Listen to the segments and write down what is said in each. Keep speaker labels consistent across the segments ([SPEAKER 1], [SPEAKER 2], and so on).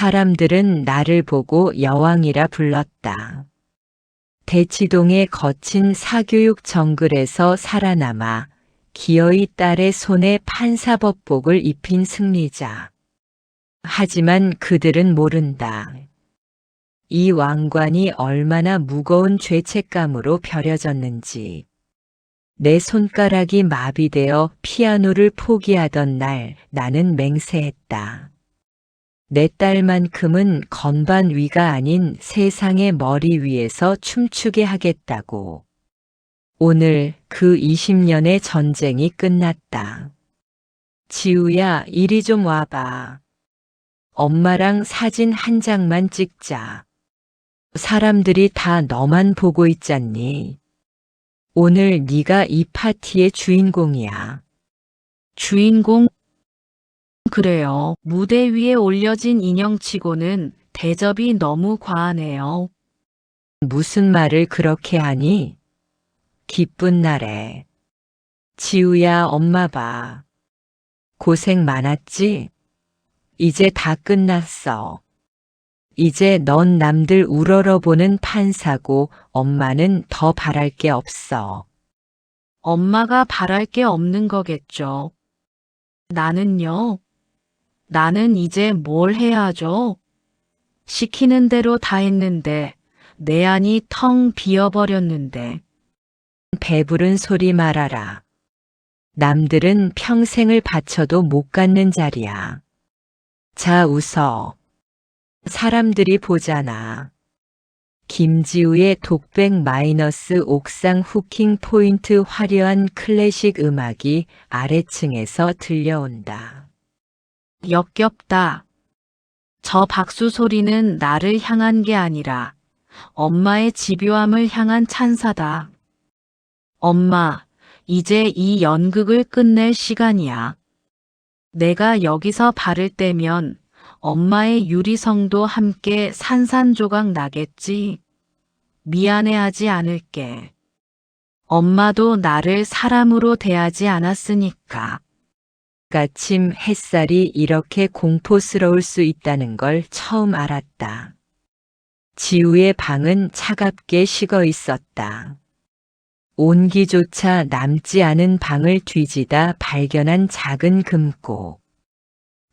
[SPEAKER 1] 사람들은 나를 보고 여왕이라 불렀다. 대치동의 거친 사교육 정글에서 살아남아 기어이 딸의 손에 판사법복을 입힌 승리자. 하지만 그들은 모른다. 이 왕관이 얼마나 무거운 죄책감으로 벼려졌는지. 내 손가락이 마비되어 피아노를 포기하던 날 나는 맹세했다. 내 딸만큼은 건반 위가 아닌 세상의 머리 위에서 춤추게 하겠다고. 오늘 그 20년의 전쟁이 끝났다. 지우야, 이리 좀 와봐. 엄마랑 사진 한 장만 찍자. 사람들이 다 너만 보고 있잖니. 오늘 네가 이 파티의 주인공이야.
[SPEAKER 2] 주인공? 그래요. 무대 위에 올려진 인형치고는 대접이 너무 과하네요.
[SPEAKER 1] 무슨 말을 그렇게 하니? 기쁜 날에. 지우야, 엄마 봐. 고생 많았지? 이제 다 끝났어. 이제 넌 남들 우러러보는 판사고 엄마는 더 바랄 게 없어.
[SPEAKER 2] 엄마가 바랄 게 없는 거겠죠. 나는요. 나는 이제 뭘 해야 하죠? 시키는 대로 다 했는데 내 안이 텅 비어버렸는데
[SPEAKER 1] 배부른 소리 말아라. 남들은 평생을 바쳐도 못 갖는 자리야. 자, 웃어. 사람들이 보잖아. 김지우의 독백 마이너스 옥상 후킹 포인트 화려한 클래식 음악이 아래층에서 들려온다.
[SPEAKER 2] 역겹다. 저 박수 소리는 나를 향한 게 아니라 엄마의 집요함을 향한 찬사다. 엄마, 이제 이 연극을 끝낼 시간이야. 내가 여기서 발을 떼면 엄마의 유리성도 함께 산산조각 나겠지. 미안해하지 않을게. 엄마도 나를 사람으로 대하지 않았으니까.
[SPEAKER 1] 아침 햇살이 이렇게 공포스러울 수 있다는 걸 처음 알았다. 지우의 방은 차갑게 식어 있었다. 온기조차 남지 않은 방을 뒤지다 발견한 작은 금고.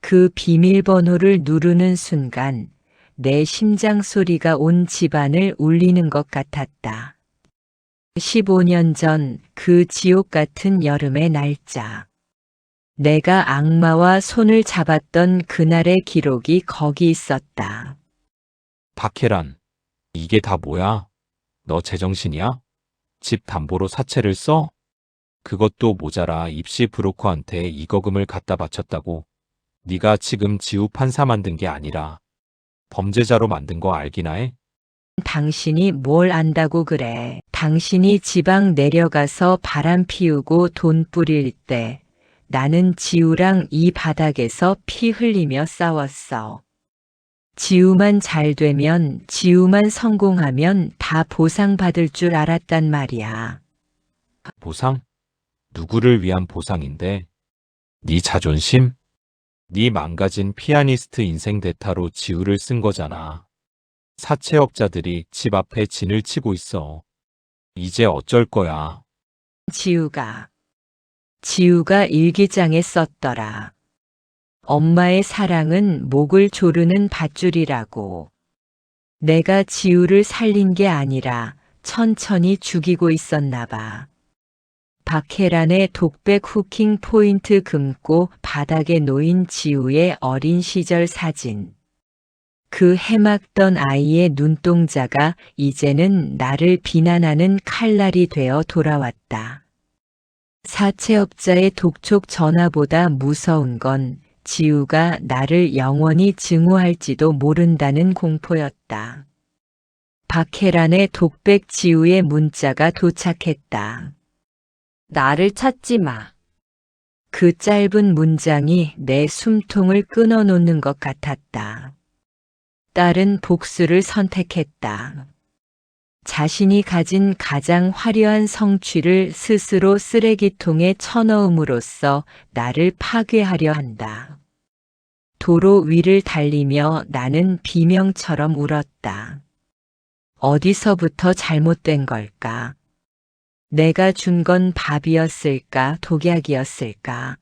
[SPEAKER 1] 그 비밀번호를 누르는 순간 내 심장 소리가 온 집안을 울리는 것 같았다. 15년 전 그 지옥 같은 여름의 날짜. 내가 악마와 손을 잡았던 그날의 기록이 거기 있었다.
[SPEAKER 3] 박혜란, 이게 다 뭐야? 너 제정신이야? 집 담보로 사채를 써? 그것도 모자라 입시 브로커한테 이거금을 갖다 바쳤다고. 네가 지금 지우 판사 만든 게 아니라 범죄자로 만든 거 알기나 해?
[SPEAKER 1] 당신이 뭘 안다고 그래. 당신이 지방 내려가서 바람 피우고 돈 뿌릴 때 나는 지우랑 이 바닥에서 피 흘리며 싸웠어. 지우만 잘 되면, 지우만 성공하면 다 보상받을 줄 알았단 말이야.
[SPEAKER 3] 보상? 누구를 위한 보상인데? 네 자존심? 네 망가진 피아니스트 인생 대타로 지우를 쓴 거잖아. 사채업자들이 집 앞에 진을 치고 있어. 이제 어쩔 거야.
[SPEAKER 1] 지우가. 지우가 일기장에 썼더라. 엄마의 사랑은 목을 조르는 밧줄이라고. 내가 지우를 살린 게 아니라 천천히 죽이고 있었나 봐. 박혜란의 독백 후킹 포인트 금고 바닥에 놓인 지우의 어린 시절 사진. 그 해막던 아이의 눈동자가 이제는 나를 비난하는 칼날이 되어 돌아왔다. 사채업자의 독촉 전화보다 무서운 건 지우가 나를 영원히 증오할지도 모른다는 공포였다. 박혜란의 독백 지우의 문자가 도착했다. 나를 찾지 마. 그 짧은 문장이 내 숨통을 끊어놓는 것 같았다. 딸은 복수를 선택했다. 자신이 가진 가장 화려한 성취를 스스로 쓰레기통에 쳐넣음으로써 나를 파괴하려 한다. 도로 위를 달리며 나는 비명처럼 울었다. 어디서부터 잘못된 걸까? 내가 준 건 밥이었을까, 독약이었을까?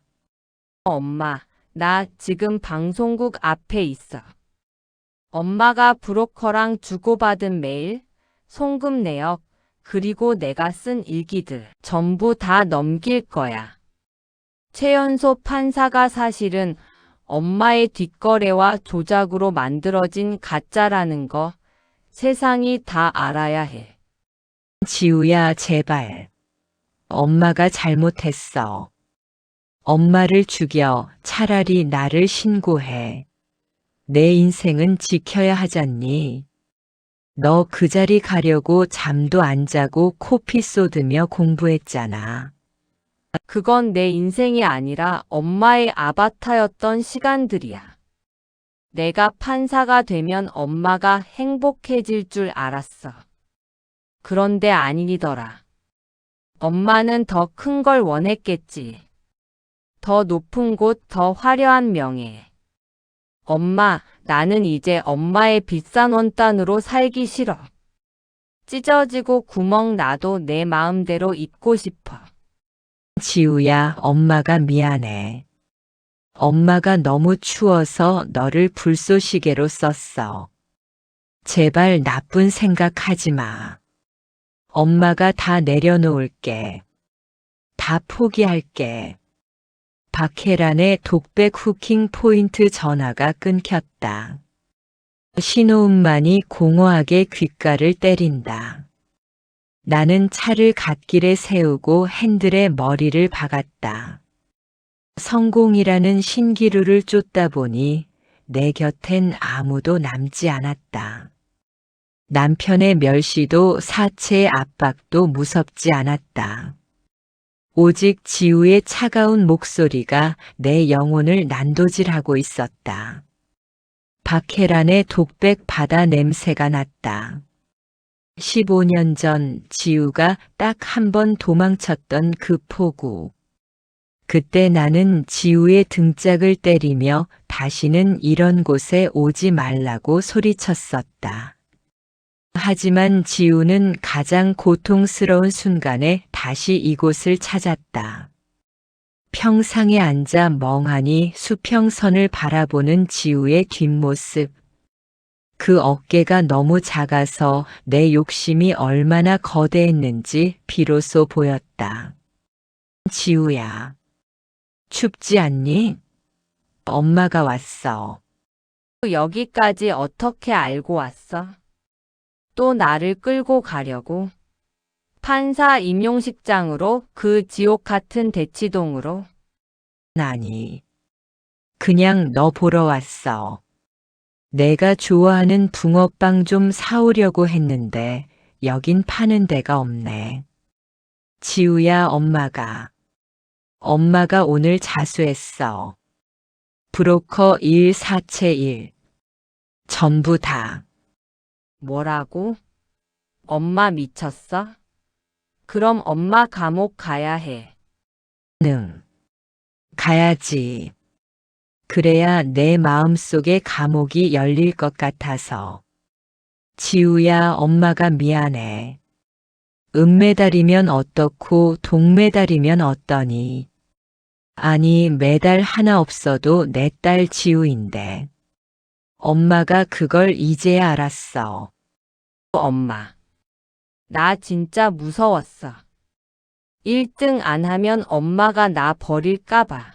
[SPEAKER 4] 엄마, 나 지금 방송국 앞에 있어. 엄마가 브로커랑 주고받은 메일, 송금 내역, 그리고 내가 쓴 일기들 전부 다 넘길 거야. 최연소 판사가 사실은 엄마의 뒷거래와 조작으로 만들어진 가짜라는 거 세상이 다 알아야 해.
[SPEAKER 1] 지우야, 제발. 엄마가 잘못했어. 엄마를 죽여 차라리 나를 신고해. 내 인생은 지켜야 하잖니. 너 그 자리 가려고 잠도 안 자고 코피 쏟으며 공부했잖아.
[SPEAKER 4] 그건 내 인생이 아니라 엄마의 아바타였던 시간들이야. 내가 판사가 되면 엄마가 행복해질 줄 알았어. 그런데 아니더라. 엄마는 더 큰 걸 원했겠지. 더 높은 곳, 더 화려한 명예. 엄마, 나는 이제 엄마의 비싼 원단으로 살기 싫어. 찢어지고 구멍 나도 내 마음대로 입고 싶어.
[SPEAKER 1] 지우야, 엄마가 미안해. 엄마가 너무 추워서 너를 불쏘시개로 썼어. 제발 나쁜 생각하지 마. 엄마가 다 내려놓을게. 다 포기할게. 박혜란의 독백 후킹 포인트 전화가 끊겼다. 신호음만이 공허하게 귓가를 때린다. 나는 차를 갓길에 세우고 핸들에 머리를 박았다. 성공이라는 신기루를 쫓다 보니 내 곁엔 아무도 남지 않았다. 남편의 멸시도 사체의 압박도 무섭지 않았다. 오직 지우의 차가운 목소리가 내 영혼을 난도질하고 있었다. 박혜란의 독백 바다 냄새가 났다. 15년 전 지우가 딱 한 번 도망쳤던 그 포구. 그때 나는 지우의 등짝을 때리며 다시는 이런 곳에 오지 말라고 소리쳤었다. 하지만 지우는 가장 고통스러운 순간에 다시 이곳을 찾았다. 평상에 앉아 멍하니 수평선을 바라보는 지우의 뒷모습. 그 어깨가 너무 작아서 내 욕심이 얼마나 거대했는지 비로소 보였다. 지우야, 춥지 않니? 엄마가 왔어.
[SPEAKER 4] 여기까지 어떻게 알고 왔어? 또 나를 끌고 가려고? 판사 임용식장으로 그 지옥 같은 대치동으로?
[SPEAKER 1] 아니, 그냥 너 보러 왔어. 내가 좋아하는 붕어빵 좀 사오려고 했는데 여긴 파는 데가 없네. 지우야 엄마가. 엄마가 오늘 자수했어. 브로커 1 사채 1. 전부 다.
[SPEAKER 4] 뭐라고? 엄마 미쳤어? 그럼 엄마 감옥 가야 해.
[SPEAKER 1] 능. 가야지. 그래야 내 마음속에 감옥이 열릴 것 같아서. 지우야, 엄마가 미안해. 은메달이면 어떻고 동메달이면 어떠니. 아니, 메달 하나 없어도 내 딸 지우인데. 엄마가 그걸 이제야 알았어.
[SPEAKER 4] 엄마. 나 진짜 무서웠어. 1등 안 하면 엄마가 나 버릴까봐.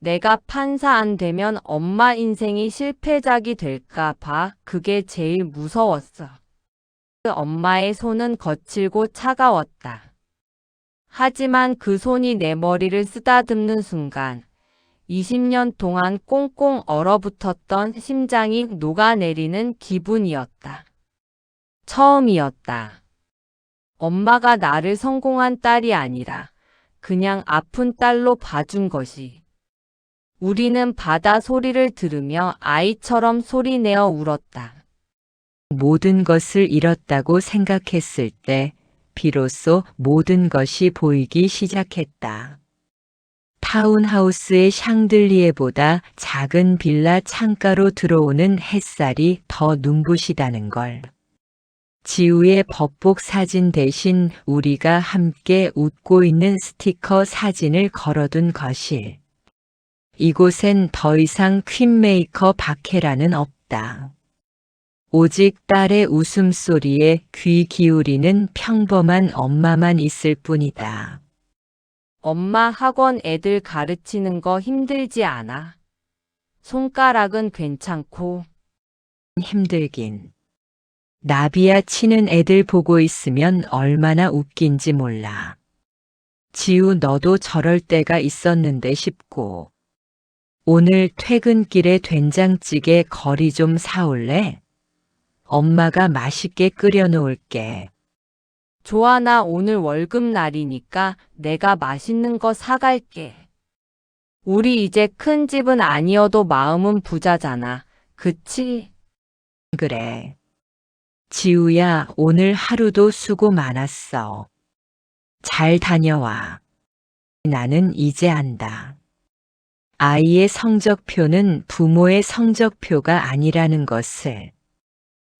[SPEAKER 4] 내가 판사 안 되면 엄마 인생이 실패작이 될까봐 그게 제일 무서웠어. 엄마의 손은 거칠고 차가웠다. 하지만 그 손이 내 머리를 쓰다듬는 순간 20년 동안 꽁꽁 얼어붙었던 심장이 녹아내리는 기분이었다. 처음이었다. 엄마가 나를 성공한 딸이 아니라 그냥 아픈 딸로 봐준 것이. 우리는 바다 소리를 들으며 아이처럼 소리내어 울었다.
[SPEAKER 1] 모든 것을 잃었다고 생각했을 때 비로소 모든 것이 보이기 시작했다. 타운하우스의 샹들리에보다 작은 빌라 창가로 들어오는 햇살이 더 눈부시다는 걸. 지우의 법복 사진 대신 우리가 함께 웃고 있는 스티커 사진을 걸어둔 거실. 이곳엔 더 이상 퀸메이커 박해라는 없다. 오직 딸의 웃음소리에 귀 기울이는 평범한 엄마만 있을 뿐이다.
[SPEAKER 4] 엄마 학원 애들 가르치는 거 힘들지 않아. 손가락은 괜찮고,
[SPEAKER 1] 힘들긴. 나비야 치는 애들 보고 있으면 얼마나 웃긴지 몰라. 지우 너도 저럴 때가 있었는데 싶고. 오늘 퇴근길에 된장찌개 거리 좀 사올래? 엄마가 맛있게 끓여 놓을게.
[SPEAKER 4] 조아나 오늘 월급 날이니까 내가 맛있는 거 사갈게. 우리 이제 큰 집은 아니어도 마음은 부자잖아. 그치?
[SPEAKER 1] 그래. 지우야, 오늘 하루도 수고 많았어. 잘 다녀와. 나는 이제 안다. 아이의 성적표는 부모의 성적표가 아니라는 것을.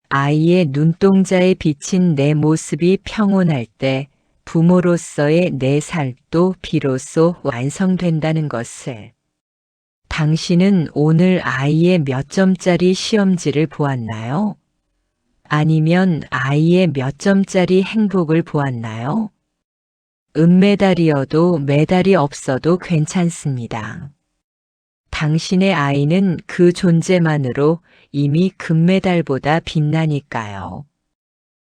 [SPEAKER 1] 아이의 눈동자에 비친 내 모습이 평온할 때 부모로서의 내 살도 비로소 완성된다는 것을. 당신은 오늘 아이의 몇 점짜리 시험지를 보았나요? 아니면 아이의 몇 점짜리 행복을 보았나요? 은메달이어도 메달이 없어도 괜찮습니다. 당신의 아이는 그 존재만으로 이미 금메달보다 빛나니까요.